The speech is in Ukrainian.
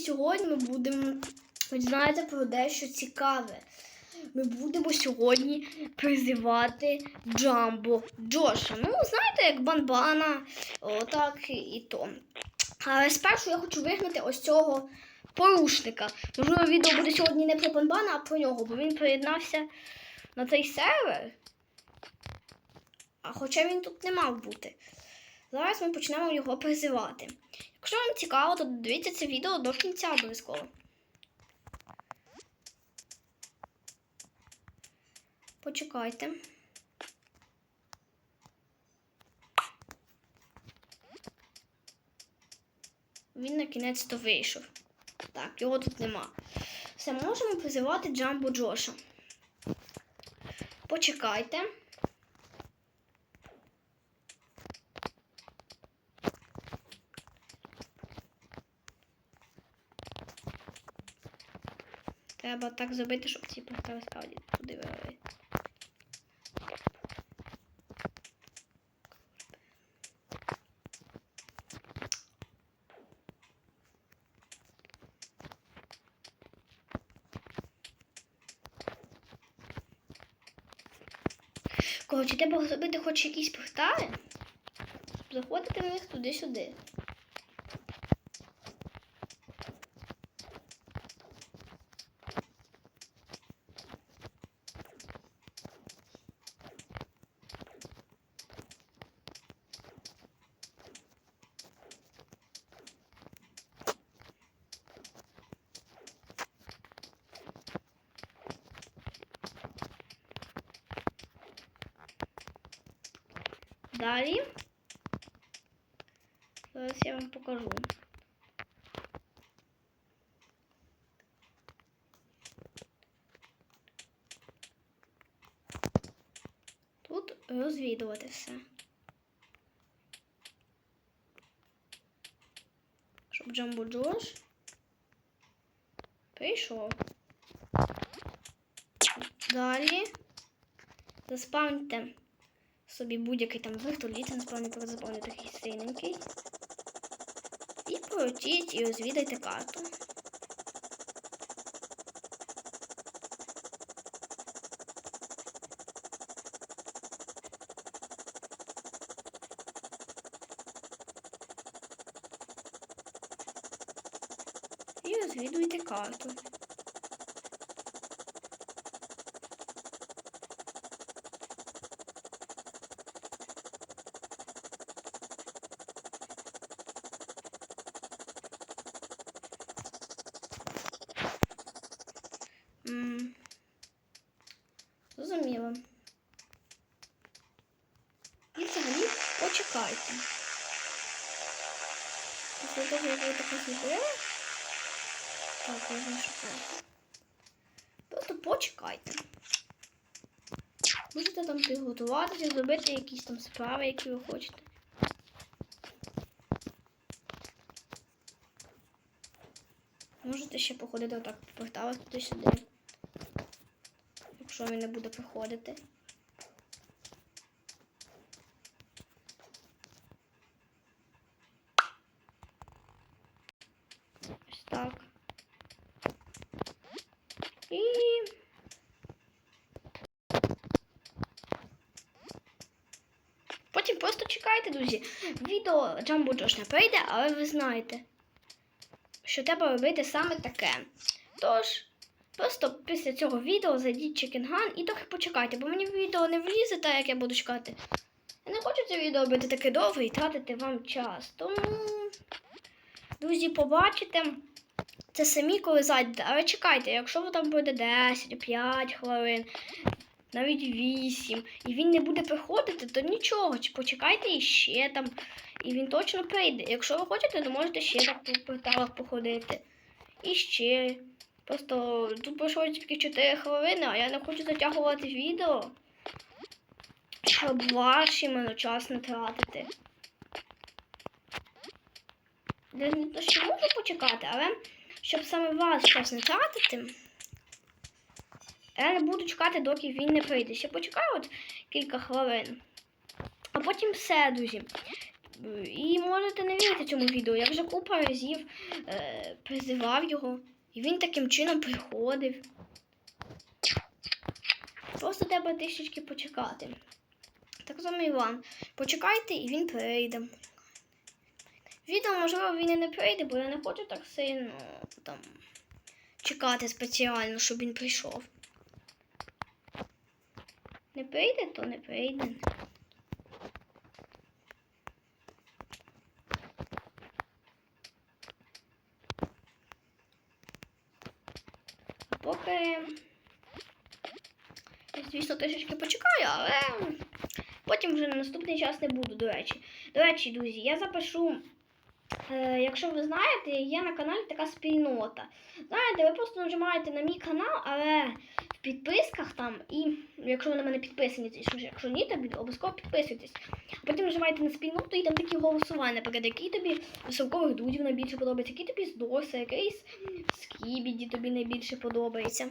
сьогодні ми будемо, знаєте, про дещо цікаве. Ми будемо сьогодні призивати Джамбо Джоша. Ну, знаєте, як банбана, отак і то. Але спершу я хочу вигнати ось цього порушника. Можливо, відео буде сьогодні не про банбана, а про нього, бо він приєднався на цей сервер. А хоча він тут не мав бути. Зараз ми почнемо його призивати. Якщо вам цікаво, то дивіться це відео до кінця обов'язково. Почекайте. Він на кінець то вийшов. Так, його тут нема. Все, можемо призивати Джамбо Джоша. Почекайте. Треба так зробити, щоб ці портали справді туди вивели. Коротше, треба зробити хоч якісь портали. Заходити в них туди-сюди. Далі. Зараз я вам покажу. Тут розвідувати все. Щоб Джамбо Джош прийшов. Далі заспавните собі будь-який там вертоліт, насправді заповнити такий синенький. І полетіть і розвідайте карту. І розвідуйте карту. Почекайте. Після того, як ви таке зробили, так, можна шукати. Просто почекайте. Можете там підготуватися, зробити якісь там справи, які ви хочете. Можете ще походити отак по порталах туди-сюди. Якщо він не буде приходити. Ось так. І. Потім просто чекайте, друзі. Відео Джамбо Джош не прийде, але ви знаєте, що треба робити саме таке. Тож, просто після цього відео зайдіть Чекінган і трохи почекайте, бо мені відео не влізе, так як я буду чекати. Я не хочу це відео робити таке довге і тратити вам час. Тому, друзі, побачите це самі, коли зайдете. Але чекайте, якщо ви там буде 10, 5 хвилин, навіть 8, і він не буде приходити, то нічого. Почекайте іще там. І він точно прийде. Якщо ви хочете, то можете ще так по порталах походити. І ще. Просто тут пройшло тільки 4 хвилини, а я не хочу затягувати відео. Щоб ваш іменно час не тратити. Я не то ще можу почекати, але щоб саме вас час не тратити, я не буду чекати, доки він не прийде. Ще почекаю от кілька хвилин. А потім все, друзі. І можете не вірити цьому відео. Я вже купа разів е, призивав його, і він таким чином приходив. Просто треба трішечки почекати. Так само і вам. Почекайте, і він прийде. Відео, можливо, він і не прийде, бо я не хочу так сильно там чекати спеціально, щоб він прийшов. Не прийде, то не прийде. А поки, звісно, трішечки почекаю, але потім вже на наступний час не буду, до речі. До речі, друзі, я запишу. Е, якщо ви знаєте, є на каналі така спільнота. Знаєте, ви просто нажимаєте на мій канал, але в підписках там, і якщо ви на мене підписані, якщо ні, то обов'язково підписуйтесь. А потім нажимаєте на спільноту і там такі голосування, наприклад, який тобі високових друзів найбільше подобається, який тобі з доса, якийсь з кібіді тобі найбільше подобається.